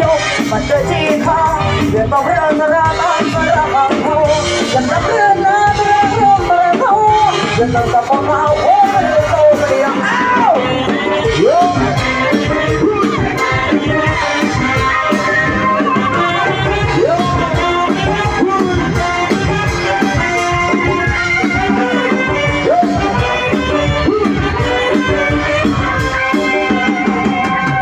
ยกมันเดินที่ขางเดือนบอกเรื่องรามันระบัดเขายันรับเรื่องนะเรื่องรื่องเบอร์โทยันต้อะกัองเขา